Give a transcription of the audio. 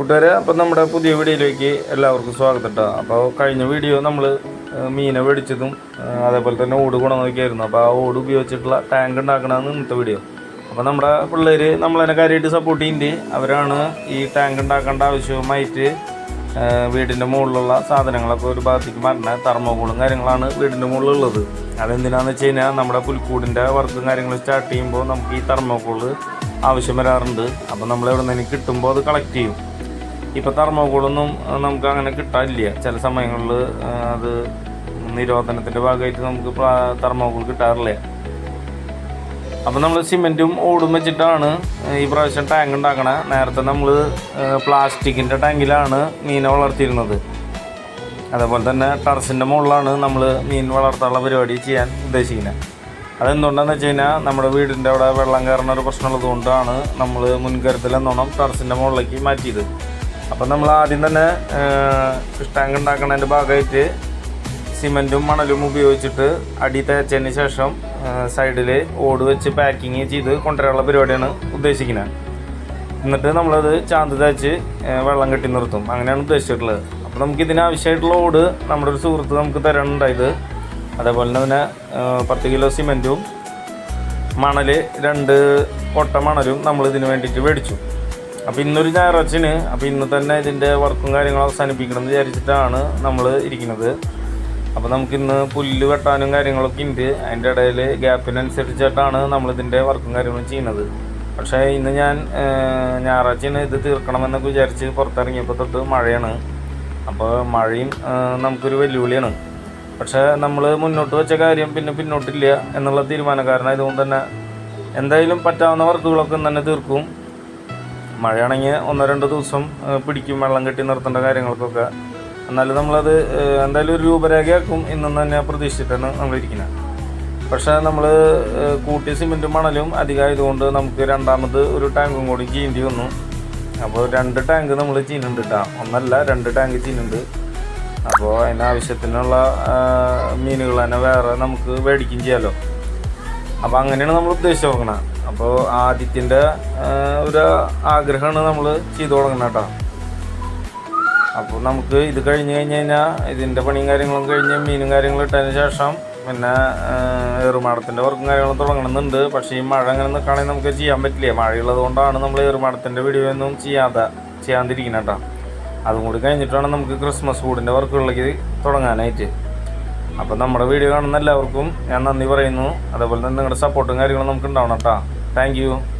കൂട്ടുകാരെ അപ്പം നമ്മുടെ പുതിയ വീഡിയോയിലേക്ക് എല്ലാവർക്കും സ്വാഗതം കേട്ടോ അപ്പോൾ കഴിഞ്ഞ വീഡിയോ നമ്മൾ മീനെ മേടിച്ചതും അതേപോലെ തന്നെ ഓട് ഗുണമൊക്കെയായിരുന്നു അപ്പോൾ ആ ഓട് ഉപയോഗിച്ചിട്ടുള്ള ടാങ്ക് ഉണ്ടാക്കണമെന്ന് ഇന്നത്തെ വീഡിയോ. അപ്പോൾ നമ്മുടെ പിള്ളേർ നമ്മളതിനെ കാര്യമായിട്ട് സപ്പോർട്ട് ചെയ്യുന്നുണ്ട് അവരാണ് ഈ ടാങ്ക് ഉണ്ടാക്കേണ്ട ആവശ്യവുമായിട്ട് വീടിന്റെ മുകളിലുള്ള സാധനങ്ങളൊക്കെ ഒരു ഭാഗത്തേക്ക് മാറ്റണ. തെർമോകോളും കാര്യങ്ങളാണ് വീടിന്റെ മുകളിലുള്ളത്. അതെന്തിനാന്ന് വെച്ച് കഴിഞ്ഞാൽ നമ്മുടെ പുൽക്കൂടിന്റെ വർക്കും കാര്യങ്ങളും സ്റ്റാർട്ട് ചെയ്യുമ്പോൾ നമുക്ക് ഈ തെർമോകോൾ ആവശ്യം വരാറുണ്ട്. അപ്പോൾ നമ്മൾ എവിടെ നിന്ന് കിട്ടുമ്പോൾ അത് കളക്ട് ചെയ്യും. ഇപ്പോൾ തെർമോകോളൊന്നും നമുക്ക് അങ്ങനെ കിട്ടാനില്ല. ചില സമയങ്ങളിൽ അത് നിരോധനത്തിന്റെ ഭാഗമായിട്ട് നമുക്ക് തെർമോകോൾ കിട്ടാറില്ല. അപ്പോൾ നമ്മൾ സിമെന്റും ഓടും വെച്ചിട്ടാണ് ഈ പ്രാവശ്യം ടാങ്ക് ഉണ്ടാക്കണേ. നേരത്തെ നമ്മൾ പ്ലാസ്റ്റിക്കിന്റെ ടാങ്കിലാണ് മീനെ വളർത്തിയിരുന്നത്. അതേപോലെ തന്നെ ടർസിന്റെ മുകളിലാണ് നമ്മൾ മീൻ വളർത്താനുള്ള പരിപാടി ചെയ്യാൻ ഉദ്ദേശിക്കുന്നത് അതെന്തുകൊണ്ടാണെന്ന് വെച്ച് കഴിഞ്ഞാൽ നമ്മുടെ വീടിന്റെ അവിടെ വെള്ളം കയറുന്ന ഒരു പ്രശ്നമുള്ളത് കൊണ്ടാണ് നമ്മൾ മുൻകരുതലെന്നോണം ടർസിന്റെ മുകളിലേക്ക് മാറ്റിയത്. അപ്പം നമ്മൾ ആദ്യം തന്നെ ടാങ്ക് ഉണ്ടാക്കുന്നതിന്റെ ഭാഗമായിട്ട് സിമെന്റും മണലും ഉപയോഗിച്ചിട്ട് അടി തേച്ചതിന് ശേഷം സൈഡിൽ ഓട് വെച്ച് പാക്കിങ് ചെയ്ത് കൊണ്ടുവരാനുള്ള പരിപാടിയാണ് ഉദ്ദേശിക്കുന്നത്. എന്നിട്ട് നമ്മളത് ചാന്ത് തേച്ച് വെള്ളം കെട്ടി നിർത്തും. അങ്ങനെയാണ് ഉദ്ദേശിച്ചിട്ടുള്ളത്. അപ്പോൾ നമുക്ക് ഇതിനാവശ്യമായിട്ടുള്ള ഓട് നമ്മുടെ ഒരു സുഹൃത്ത് നമുക്ക് തരാനുണ്ടായത് അതേപോലെ തന്നെ പത്ത് കിലോ സിമെന്റും മണൽ രണ്ട് കൊട്ട മണലും നമ്മൾ ഇതിന് വേണ്ടിയിട്ട് മേടിച്ചു. അപ്പോൾ ഇന്നൊരു ഞായറാഴ്ചന് അപ്പോൾ ഇന്ന് തന്നെ ഇതിന്റെ വർക്കും കാര്യങ്ങളും അവസാനിപ്പിക്കണം എന്ന് വിചാരിച്ചിട്ടാണ് നമ്മൾ ഇരിക്കുന്നത്. അപ്പോൾ നമുക്കിന്ന് പുല്ല് വെട്ടാനും കാര്യങ്ങളൊക്കെ ഉണ്ട്. അതിന്റെ ഇടയിൽ ഗ്യാപ്പിനനുസരിച്ചിട്ടാണ് നമ്മളിതിന്റെ വർക്കും കാര്യങ്ങളും ചെയ്യുന്നത്. പക്ഷേ ഇന്ന് ഞാൻ ഞായറാഴ്ചയാണ് ഇത് തീർക്കണമെന്നൊക്കെ വിചാരിച്ച് പുറത്തിറങ്ങിയപ്പോൾ തൊട്ട് മഴയാണ്. അപ്പോൾ മഴയും നമുക്കൊരു വെല്ലുവിളിയാണ്. പക്ഷേ നമ്മൾ മുന്നോട്ട് വെച്ച കാര്യം പിന്നെ പിന്നോട്ടില്ല എന്നുള്ള തീരുമാനക്കാരനായതുകൊണ്ട് തന്നെ എന്തായാലും പറ്റാവുന്ന വർക്കുകളൊക്കെ തന്നെ തീർക്കും. മഴയാണെങ്കിൽ ഒന്നോ രണ്ടോ ദിവസം പിടിക്കും വെള്ളം കെട്ടി നിർത്തേണ്ട കാര്യങ്ങൾക്കൊക്കെ. എന്നാലും നമ്മളത് എന്തായാലും ഒരു രൂപരേഖയാക്കും ഇന്നും തന്നെ പ്രതീക്ഷിച്ചിട്ടാണ് നമ്മളിരിക്കുന്നത്. പക്ഷേ നമ്മൾ കൂട്ടിയ സിമെന്റും മണലും അധികമായതുകൊണ്ട് നമുക്ക് രണ്ടാമത് ഒരു ടാങ്കും കൂടി ചീന്തി വന്നു. അപ്പോൾ രണ്ട് ടാങ്ക് നമ്മൾ ചീനുണ്ട് കേട്ടോ ഒന്നല്ല രണ്ട് ടാങ്ക് ചീനുണ്ട്. അപ്പോൾ അതിനാവശ്യത്തിനുള്ള മീനുകൾ തന്നെ വേറെ നമുക്ക് മേടിക്കുകയും ചെയ്യാമല്ലോ അപ്പോൾ അങ്ങനെയാണ് നമ്മൾ ഉദ്ദേശിച്ച് തുടങ്ങണം അപ്പോൾ ആദിത്യന്റെ ഒരു ആഗ്രഹമാണ് നമ്മൾ ചെയ്തു തുടങ്ങണം കേട്ടോ. അപ്പോൾ നമുക്ക് ഇത് കഴിഞ്ഞ് കഴിഞ്ഞ് കഴിഞ്ഞാൽ ഇതിന്റെ പണിയും കാര്യങ്ങളും കഴിഞ്ഞ് മീനും കാര്യങ്ങളും ഇട്ടതിന് ശേഷം പിന്നെ ഏറുമാടത്തിന്റെ വർക്കും കാര്യങ്ങളും തുടങ്ങണമെന്നുണ്ട്. പക്ഷേ ഈ മഴ അങ്ങനെ നിൽക്കുകയാണെങ്കിൽ നമുക്ക് ചെയ്യാൻ പറ്റില്ല? മഴയുള്ളത് കൊണ്ടാണ് നമ്മൾ ഏറുമാടത്തിന്റെ വീഡിയോ ഒന്നും ചെയ്യാതെ ചെയ്യാതിരിക്കുന്നത് കേട്ടോ. അതും കൂടി കഴിഞ്ഞിട്ടാണ് നമുക്ക് ക്രിസ്മസ് ഫുഡിന്റെ വർക്കുകളിലേക്ക് തുടങ്ങാനായിട്ട്. അപ്പോൾ നമ്മുടെ വീഡിയോ കാണുന്ന എല്ലാവർക്കും ഞാൻ നന്ദി പറയുന്നു. അതേപോലെ തന്നെ നിങ്ങളുടെ സപ്പോർട്ടും കാര്യങ്ങളും നമുക്ക് ഉണ്ടാവണം കേട്ടോ. Thank you.